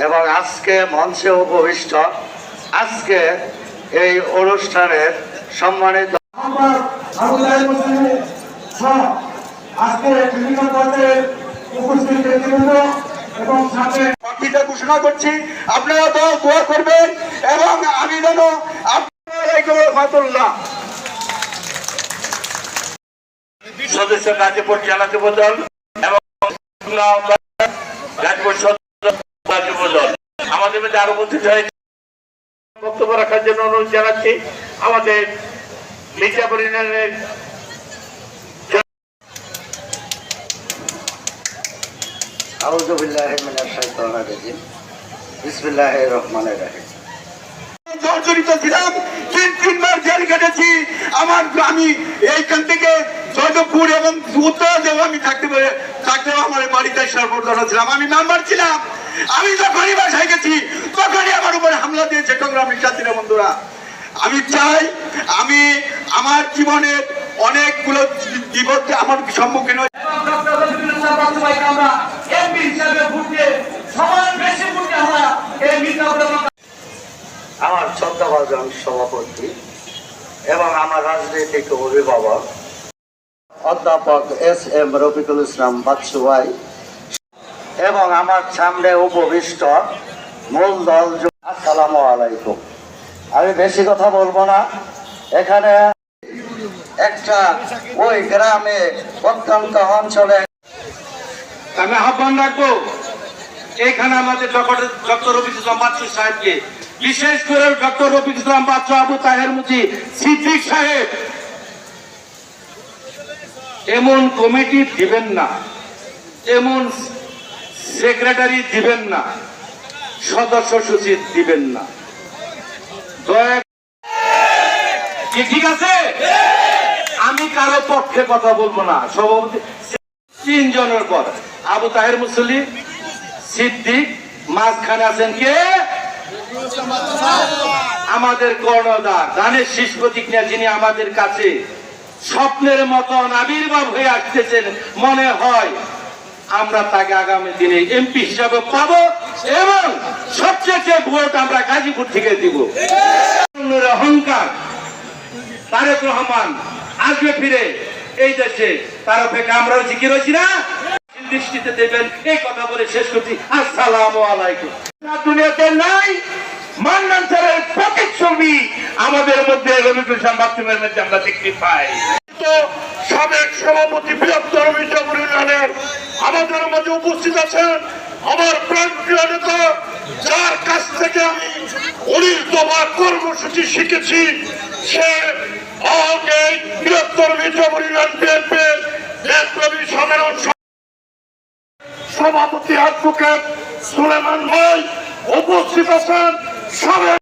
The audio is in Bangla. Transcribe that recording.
এবং আজকে মঞ্চে উপবিষ্ট আজকে এই অনুষ্ঠানের সম্মানিত ঘোষণা করছি আপনারা তো দোয়া করবেন এবং আমি যেন আপনারা ফাতুল্লাহ। সদস্য গাজীপুর জেলা যুবদল এবং গাজীপুর আমাদের মধ্যে আরও উপস্থিত হয়েছে বক্তব্য রাখার জন্য অনুরোধ জানাচ্ছি। আমাদের মির্জাপুর ইউনিয়নের আউযু বিল্লাহি মিনাশ শাইতানির রাজিম। বিসমিল্লাহির রহমানির রহিম। জর্জরিত ছিলাম তিন তিনবার জেল কেটেছি আমার আমি এইখান থেকে জয়দেবপুর এবং উত্তর আমি থাকতে আমার বাড়িতে ছিলাম। আমি ছিলাম। আমি যখনই গেছি, তখনই আমার উপরে হামলা দিয়েছে বন্ধুরা। আমি চাই, আমি আমার জীবনের অনেকগুলো বিপদ আমার সম্মুখীন আমরা মির্জাপুরে আমার সভাপতি এবং আমার রাজনৈতিক অভিভাবক অধ্যাপক এস এম রফিকুল ইসলাম বাচ্চুভাই এবং আমার সামনে উপবিষ্ট মূল দল আসসালামু আলাইকুম। আমি বেশি কথা বলব না। এখানে একটা ওই গ্রামে প্রত্যন্ত অঞ্চলে আমি আহ্বান রাখব, এখানে আমাদের ডক্টর রফিক ইসলাম বাচ্চু সাহেবকে, বিশেষ করে ডক্টর রফিক ইসলাম বাচ্চু আবু তাহের মুজি সিদ্দিক সাহেব। এমন কমিটি দিবেন না। এমন সেক্রেটারি দিবেন না। সদস্য সচিব দিবেন না। ঠিক আছে? আমি কারও পক্ষে কথা বলব না। সভাপতি তিনজনের পর। আবু তাহের মুসলি সিদ্দিক, মাঝখানে আছেন কে? আমাদের কর্ণদার ধানের শীষ প্রতিজ্ঞা যিনি আমাদের কাছে স্বপ্নের মতন আবির্ভাব হয়ে আসতেছেন। মনে হয় আমরা তাকে আগামী দিনে এমপি হিসাবে পাবো এবং সবচেয়ে ভোট আমরা গাজীপুর থেকে দিব। অহংকার, তারেক রহমান আসবে ফিরে এই দেশে। তার অপেক্ষা আমরা রয়েছি কি রয়েছি না দৃষ্টিতে দেবেন এই কথা বলে শেষ করছি। আসসালাম আলাইকুম। দুনিয়াতে নাই প্রতিচ্ছবি আমাদের মধ্যে ইসলাম বাথরুমের মধ্যে আমরা দেখতে পাই। সাবেক সভাপতি বৃহত্তর মির্জাপুর আমাদের মাঝে উপস্থিত আছেন আমার প্রাণ প্রিয় নেতা, যার কাছ থেকে আমি উনিশ দফা কর্মসূচি শিখেছি, সে আমাকে বৃহত্তর মির্জাপুর ইউনিয়ন বিএনপির দেশব্যাপী সাধারণ সভা- সভাপতি অ্যাডভোকেট সুলেমান ভাই উপস্থিত আছেন সাবেক